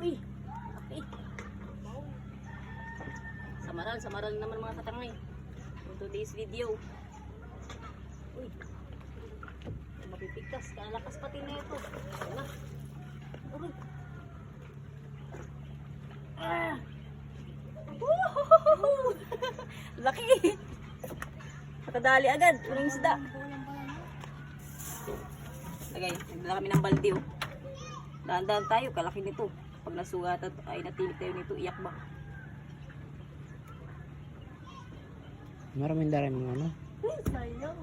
Uy, okay. Samaral, samaral naman mga katangay. For today's video. Uy. Mapipigtas, kalakas pati na ito. Wala. Uy. Ah! Laki! Nakadali agad. Unang isda. Lagay, nagdala kami ng balde oh. Dahan-dahan tayo, kalaki nito. Pag nasugatan ay natili tayo nito, iyak ba? Maraming dara mga ano. Sayang,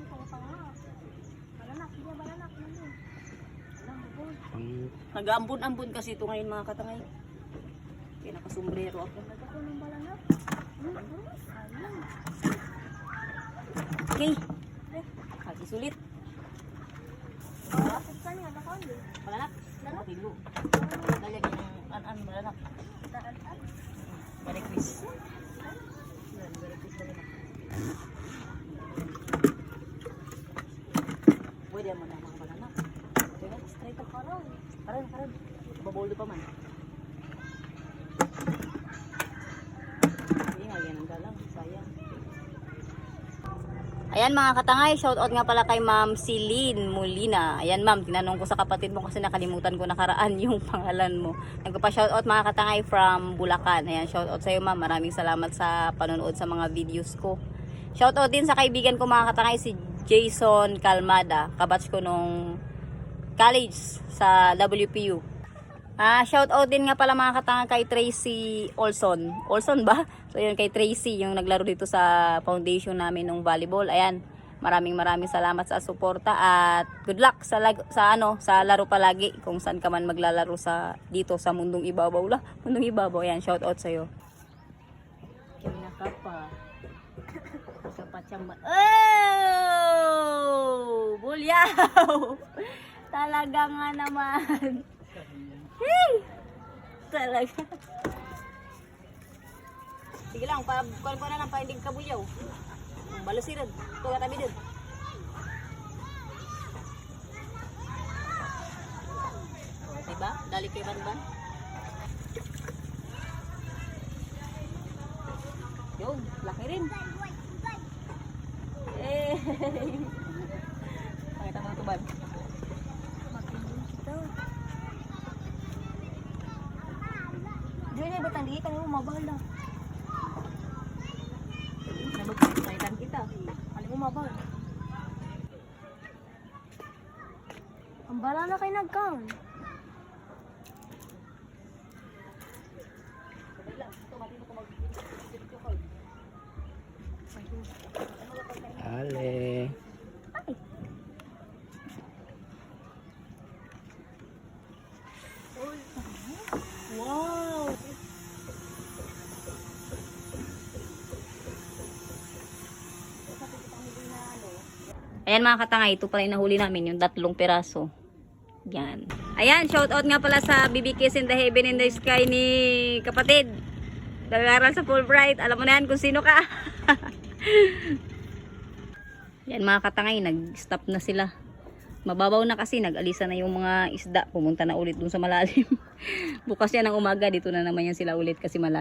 Nag-aambon-ambon kasi ito ngayon mga katangay. Kaya nakasombrero ako. Okay. Hagi Karan, karan. Baboldo pa man. Ayan mga katangay, shoutout nga pala kay Ma'am Celine Molina. Ayan ma'am, tinanong ko sa kapatid mo kasi nakalimutan ko nakaraan yung pangalan mo. Nagpa-shoutout mga katangay from Bulacan. Ayan, shoutout sa iyo ma'am. Maraming salamat sa panonood sa mga videos ko. Shoutout din sa kaibigan ko mga katangay si Jason Calmada. Kabatch ko nung college sa WPU. Ah, shout out din nga pala mga katanga kay Tracy Olson. Olson ba? So yun kay Tracy yung naglaro dito sa foundation namin ng volleyball. Ayan. Maraming maraming salamat sa suporta at good luck sa sa ano, sa laro palagi kung saan ka man maglalaro sa dito sa mundong ibabaw la. Mundong ibabaw. Ayan, shout out sa iyo. Kinakapa. Kapachamba. Oh! Bulyaw! Talaga nga naman. Hey! Talaga. Sige lang, pa kuan ko na lang paindig ka bulyaw. Balusiran. Ito ka tabi dun. O, Diba? Dali kay Banban. Yun, laki rin. Eh. Pakita mo ito, Ban. makinig kita. Tandi ka mo mabala? Nabagpapaitan kita. Ano mo mabal? Ang bala na kay nagkaon. ale. Ayan mga katangay, ito pala yung nahuli namin, yung tatlong peraso. Yan. Ayan, shout out nga pala sa BB Kiss in the Heaven in the Sky ni kapatid. Nag-aaral sa Fulbright. Alam mo na yan kung sino ka. yan mga katangay, nag-stop na sila. Mababaw na kasi, nag-alisa na yung mga isda. Pumunta na ulit dun sa malalim. Bukas yan ng umaga, dito na naman yan sila ulit kasi malalim.